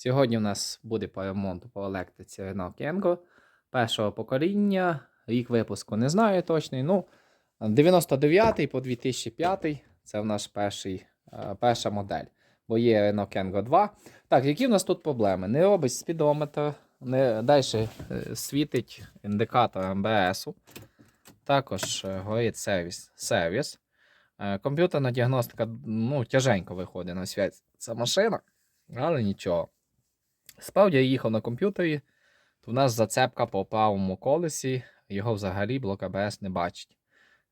Сьогодні у нас буде по ремонту по електриці Renault Kangoo першого покоління. Рік випуску не знаю точний. Ну, 99 по 2005 це в наш перший, е, перша модель. Бо є Renault Kangoo 2. Так, які в нас тут проблеми? Не робить спідометр, не, далі е, світить індикатор МБС. Також е, горить сервіс. сервіс. Комп'ютерна діагностика ну, тяженько виходить на связь ця машина, але нічого. Справді я їхав на комп'ютері, то в нас зацепка по правому колесі, його взагалі блок АБС не бачить.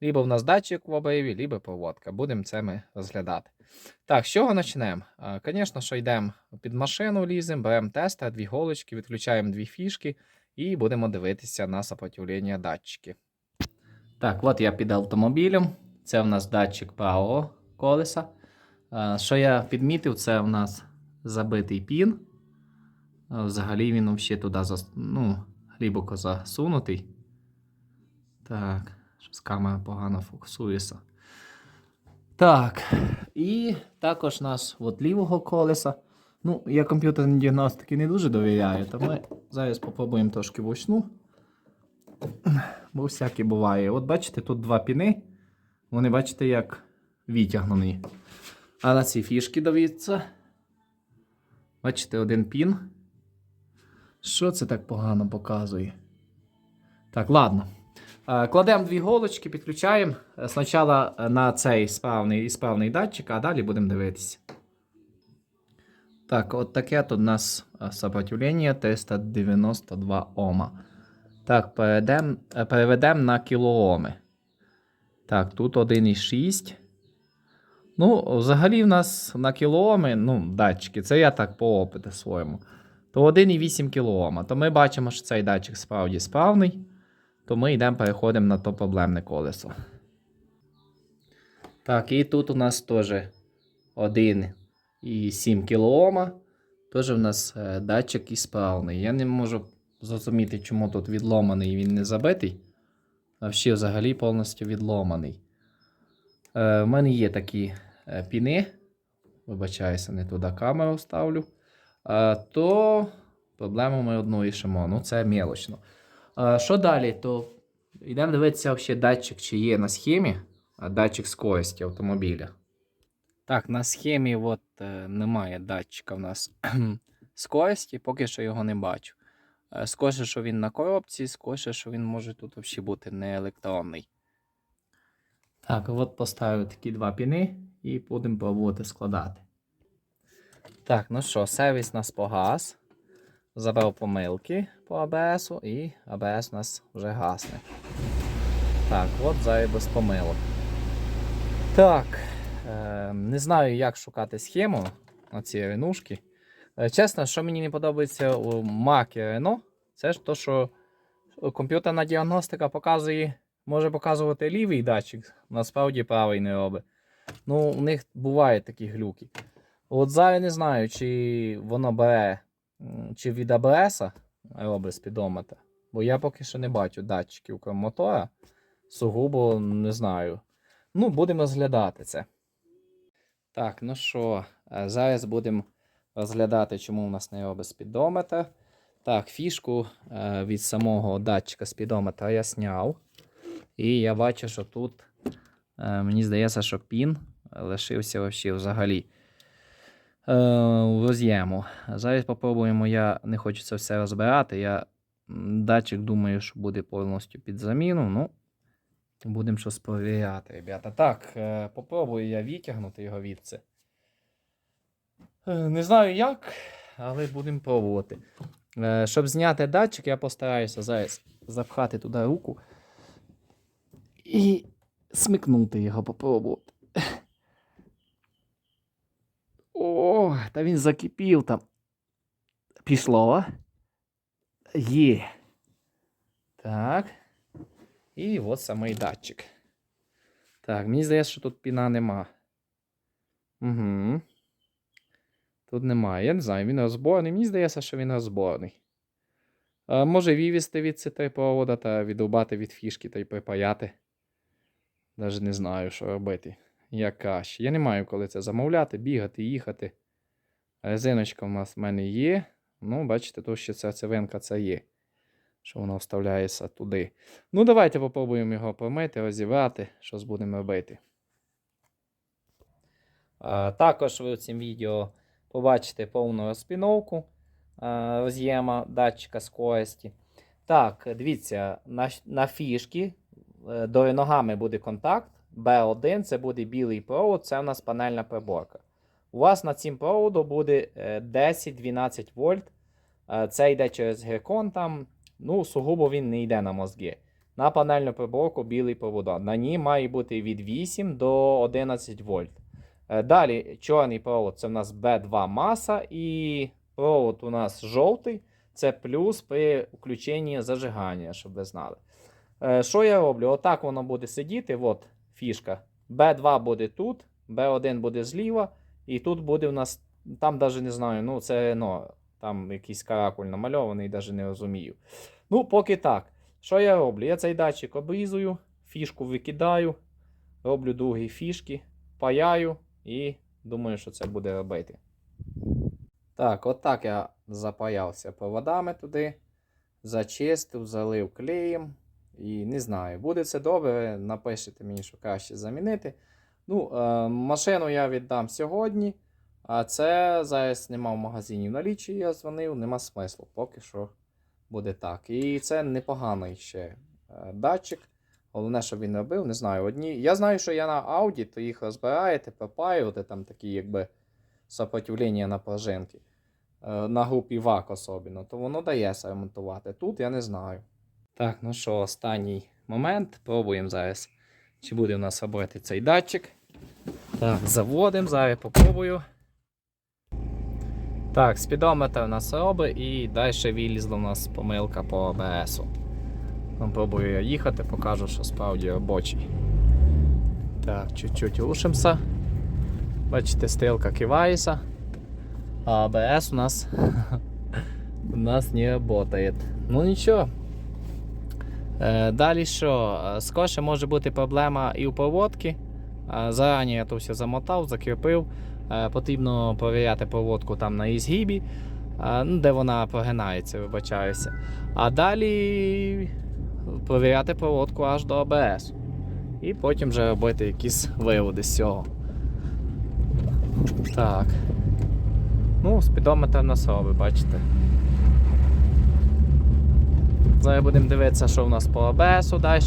Лібо в нас датчик в обриві, лібо проводка. Будемо це ми розглядати. Так, з чого почнемо? Звісно, що йдемо під машину, ліземо, беремо тестер, дві голочки, відключаємо дві фішки і будемо дивитися на сопротивлення датчиків. Так, от я під автомобілем. Це в нас датчик правого колеса. Що я підмітив, це в нас забитий пін. Взагалі він взагалі туди зас... ну, глибоко засунутий. Так, щось камера погано фокусується. Так, і також нас от лівого колеса. Ну, я комп'ютерній діагностики не дуже довіряю, то ми зараз спробуємо трошки вручну. Бо всяке буває. От бачите, тут два піни. Вони, бачите, як витягнені. А на ці фішки дивіться. Бачите, один пін. Що це так погано показує? Так, ладно. Е, Кладемо дві голочки, підключаємо. Е, Спочатку на цей справний і датчик, а далі будемо дивитися. Так, от таке тут у нас е, сопротивлення 392 Ома. Так, е, переведемо на кілооми. Так, тут 1,6. Ну, взагалі в нас на кілооми, ну, датчики, це я так по опиту своєму. То 1,8 кілоома. То ми бачимо, що цей датчик справді справний. То ми йдемо, переходимо на то проблемне колесо. Так, і тут у нас теж 1,7 кілоома. Теж у нас е, датчик ісправний. Я не можу зрозуміти, чому тут відломаний і він не забитий. А взагалі повністю відломаний. Е, в мене є такі е, піни. Вибачаюся, не туди камеру ставлю. Е, то проблему ми одну рішимо. Ну, це мелочно. Е, що далі? То йдемо дивитися, ще датчик, чи є на схемі, а датчик скорості автомобіля. Так, на схемі от, е, немає датчика в нас скорості, поки що його не бачу. Е, Скоріше, що він на коробці, скоріше, що він може тут взагалі бути не електронний. Так, от поставив такі два піни і будемо пробувати складати. Так, ну що, сервіс нас погас. Забрав помилки по АБС і АБС у нас вже гасне. Так, от зараз без помилок. Так, е, не знаю, як шукати схему на ці ренушки. Е, Чесно, що мені не подобається у Mac Reno, це ж то, що комп'ютерна діагностика показує, може показувати лівий датчик, насправді правий не робить. Ну, у них бувають такі глюки. От зараз не знаю, чи воно бере чи від АБС робить спідометр, бо я поки що не бачу датчиків крім мотора. Сугубо не знаю. Ну, будемо розглядати це. Так, ну що, е, зараз будемо розглядати, чому у нас не робить спідометр. Так, фішку е, від самого датчика спідометра я зняв. І я бачу, що тут, е, мені здається, що пін лишився взагалі е, роз'єму. Зараз попробуємо, я не хочу це все розбирати. Я датчик думаю, що буде повністю під заміну. Ну, будемо щось перевіряти, ребята. Так, е, попробую я витягнути його відси. Е, Не знаю як, але будемо пробувати. Е, Щоб зняти датчик, я постараюся зараз запхати туди руку і смикнути його попробувати. Та він закипів там. Пішло. Є. Так. І от самий датчик. Так, мені здається, що тут піна нема. Угу. Тут немає. Я не знаю, він розборний. Мені здається, що він розборний. А, може вивести від цей провода та відрубати від фішки та й припаяти. Навіть не знаю, що робити. Як краще. Я не маю коли це замовляти, бігати, їхати. Резиночка в нас в мене є. Ну, бачите, тут ще ця цивинка це є. Що воно вставляється туди. Ну, давайте попробуємо його помити, розібрати, що будемо робити. Також ви в цьому відео побачите повну розпіновку роз'єма датчика скорості. Так, дивіться, на, на фішки е, до ногами буде контакт. B1 це буде білий провод, це у нас панельна приборка. У вас на цім проводу буде е, 10-12 вольт. Е, Це йде через гекон там. Ну, сугубо він не йде на мозги. На панельну приборку білий провода. На ній має бути від 8 до 11 вольт. Е, Далі чорний провод це у нас B2 маса, і провод у нас жовтий. Це плюс при включенні зажигання, щоб ви знали. Е, Що я роблю? Отак воно буде сидіти. От фішка. B2 буде тут, B1 буде зліва, і тут буде у нас, там навіть не знаю, ну це ну, там якийсь каракуль намальований, навіть не розумію. Ну, поки так. Що я роблю? Я цей датчик обрізую, фішку викидаю, роблю другі фішки, паяю і думаю, що це буде робити. Так, отак я запаявся проводами туди, зачистив, залив клеєм. І не знаю, буде це добре, напишете мені, що краще замінити. Ну, е, машину я віддам сьогодні, а це зараз нема в магазині в налічі, я дзвонив, нема смислу, поки що буде так. І це непоганий ще е, датчик. Головне, щоб він робив, не знаю. Одні. Я знаю, що я на Audi, то їх розбираєте, пропаюєте, там такі якби сопротивлення на пружинки. Е, На групі ВАК особливо, то воно дає ремонтувати. Тут я не знаю. Так, ну що, останній момент. Пробуємо зараз, чи буде у нас робити цей датчик. Так, заводимо, зараз попробую. Так, спідометр у нас робить і далі вилізла у нас помилка по ОБС. Пробую я їхати, покажу, що справді робочий. Так, чуть-чуть рушимося. Бачите, стрілка кивається. А АБС у нас у нас не работает. Ну нічого. Е, Далі що? Е, Скорше може бути проблема і у проводки. Е, Зарані я то все замотав, закріпив. Е, Потрібно перевіряти проводку там на ізгибі, е, ну, де вона прогинається, вибачаюся. А далі перевіряти проводку аж до АБС. І потім вже робити якісь виводи з цього. Так. Ну, спідометр нас робить, бачите. Зараз будемо дивитися, що в нас по АБСу далі.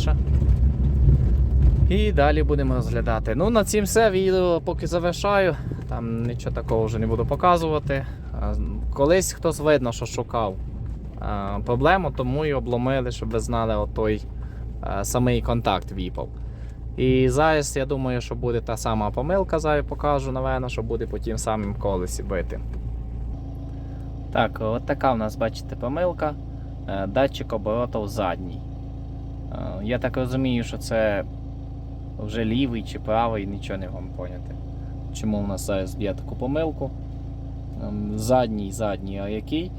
І далі будемо розглядати. Ну, на цім все відео поки завершаю. Там нічого такого вже не буду показувати. Колись хтось видно, що шукав проблему, тому і обломили, щоб ви знали отой самий контакт віпав. І зараз я думаю, що буде та сама помилка, зараз покажу, напевно, що буде по тім самим колесі бити. Так, от така в нас, бачите, помилка. Е, Датчик оборотів задній. Е, Я так розумію, що це вже лівий чи правий, нічого не вам поняти. Чому в нас зараз є таку помилку? Ем, Задній, задній, а який?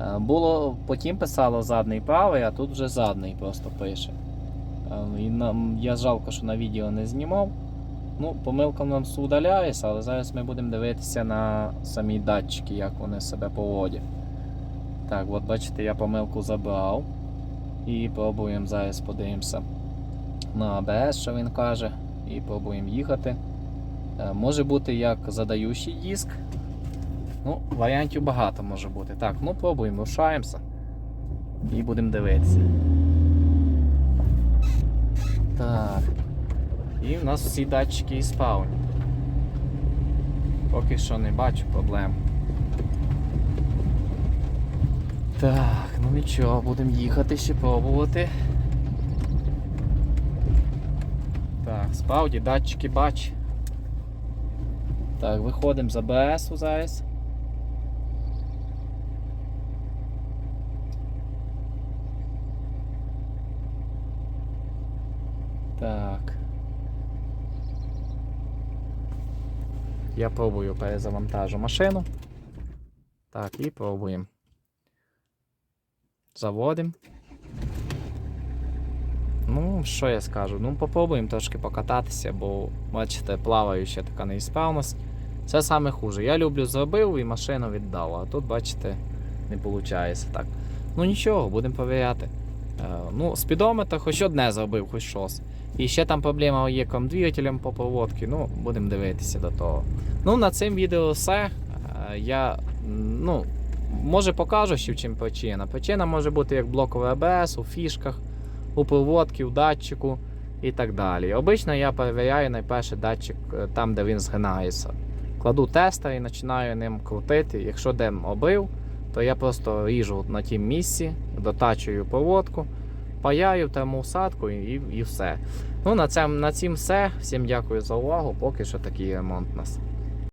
Е, Було, потім писало задній правий, а тут вже задній просто пише. Ем, І нам, я жалко, що на відео не знімав. Ну, помилка в нас удаляється, але зараз ми будемо дивитися на самі датчики, як вони себе поводять. Так, от бачите, я помилку забрав. І пробуємо зараз подивимося на АБС, що він каже. І пробуємо їхати. Е, Може бути як задаючий диск. Ну, варіантів багато може бути. Так, ну пробуємо, рушаємося. І будемо дивитися. Так. І в нас всі датчики і спавні. Поки що не бачу проблем. Так, ну нічого, будемо їхати ще пробувати. Так, справді датчики бач. Так, виходимо з АБС зараз. Так. Я пробую перезавантажу машину. Так, і пробуємо. Заводимо. Ну, що я скажу? Ну, попробуємо трошки покататися, бо, бачите, плаваюча така неісправність. Це саме хуже. Я люблю зробив і машину віддав, а тут, бачите, не виходить так. Ну нічого, будемо перевіряти. Е, ну, спідометр хоч одне зробив, хоч щось. І ще там проблема є комдвигателем по проводці, ну, будемо дивитися до того. Ну, на цим відео все. Е, Я, ну, може покажу, що в чим причина. Причина може бути як блоковий АБС, у фішках, у проводці, у датчику і так далі. Обично я перевіряю найперше датчик е, там, де він згинається. Кладу тестер і починаю ним крутити. Якщо де обрив, то я просто ріжу на тім місці, дотачую проводку, паяю термоусадку і, і, все. Ну, на цьому на цім все. Всім дякую за увагу. Поки що такий ремонт у нас.